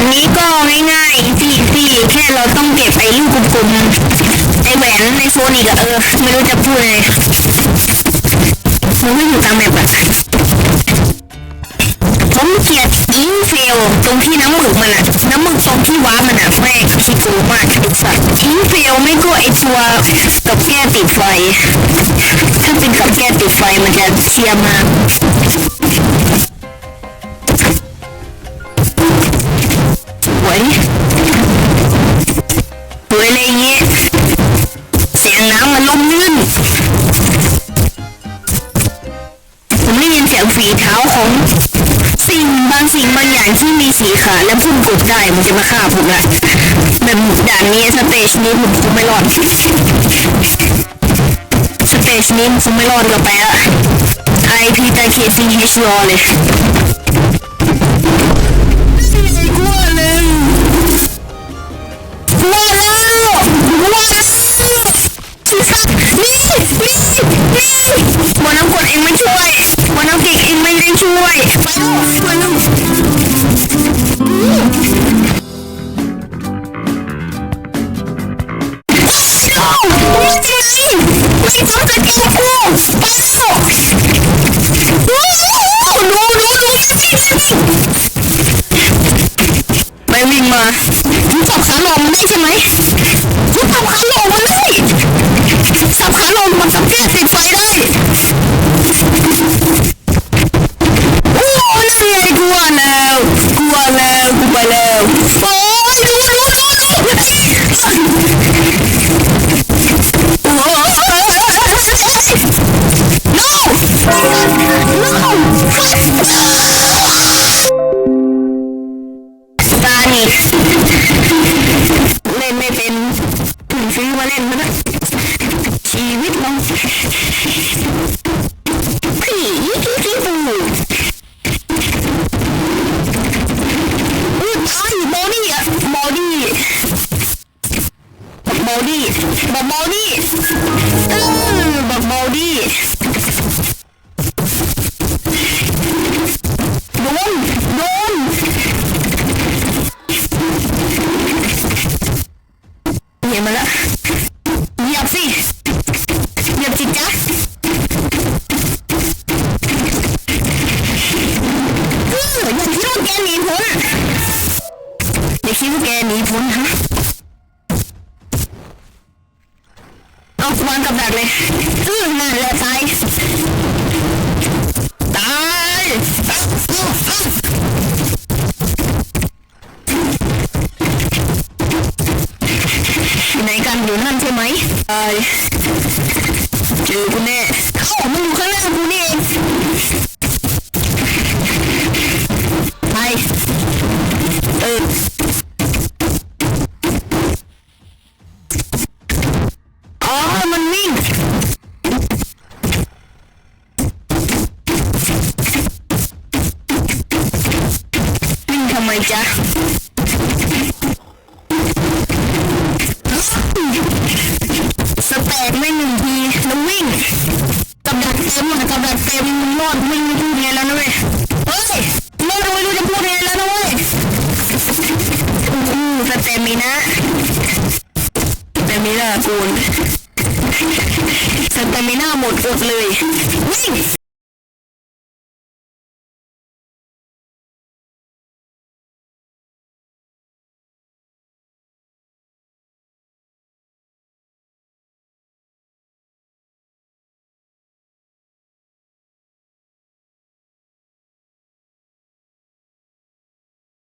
แบบนี้ก็ง่ายๆพี่พี่แค่เราต้องเก็บไอ้ลูกกลมๆไอ้แหวนในโฟนอีกอะเออ ไม่รู้จะพูดไงมันไม่อยู่ตามแบบอะผมเกลียดอิงเฟลตรงที่น้ำหมึกมันอะน้ำหมึกตรงที่ว้ามันอะแม่ขี้โกงมากไอ้สัสอิงเฟลไม่ก็ไอ้ตัวกับแก้ติดไฟ ถ้าเป็นกับแก้ติดไฟมันจะเชียมาก สวยอะไรเงี้ยเสียงน้ำมันล่มลื่นผมได้ยินเสียงฝีเท้าของ สิ่งบางสิ่งบางอย่างที่มีสีขาและพุ่งกดได้มันจะมาฆ่าผมละแบบด่านนี้สเตจนี้ผมคงไม่รอดสเตจนี้ผมคงไม่รอดกับไปละไอพีตาเคซีเฮชรอเลย ไปบนน้ำเอาไม่จริงไม่ต้องจะเก่งกูไปแล้วดูดูดูไปวิ่งมาคุณจับขาหลอมมันได้ใช่ไหมคุณจับขาหลอมานี่เล่นไม่เป็นถึงซื้อมาเล่นมาชีวิตเราผีที่ปูอุ้ยตายบอดี้อะบอดี้บอดี้บักบอดี้ วางกับดักเลยอื้อนั่นแหละตาย ตายเอาเอาเอาอยู่ไหนกันอยู่นั่นใช่ไหมตายเจอกูแน่เอ้ามาอยู่ข้างหน้ากูนี่เอง มจ๊ะสแตกไม่หนึ่งทีแล้ววิ่งกับดักเต็มอะกับดักเต็มรอดไม่รู้พูดไงแล้วนะเว้ยเฮ้ยรอดไม่รู้จะพูดไงแล้วนะเว้ยอู้สเตมินะสเตมินะกูนสเตมินะหมดอดเลยวิ่ง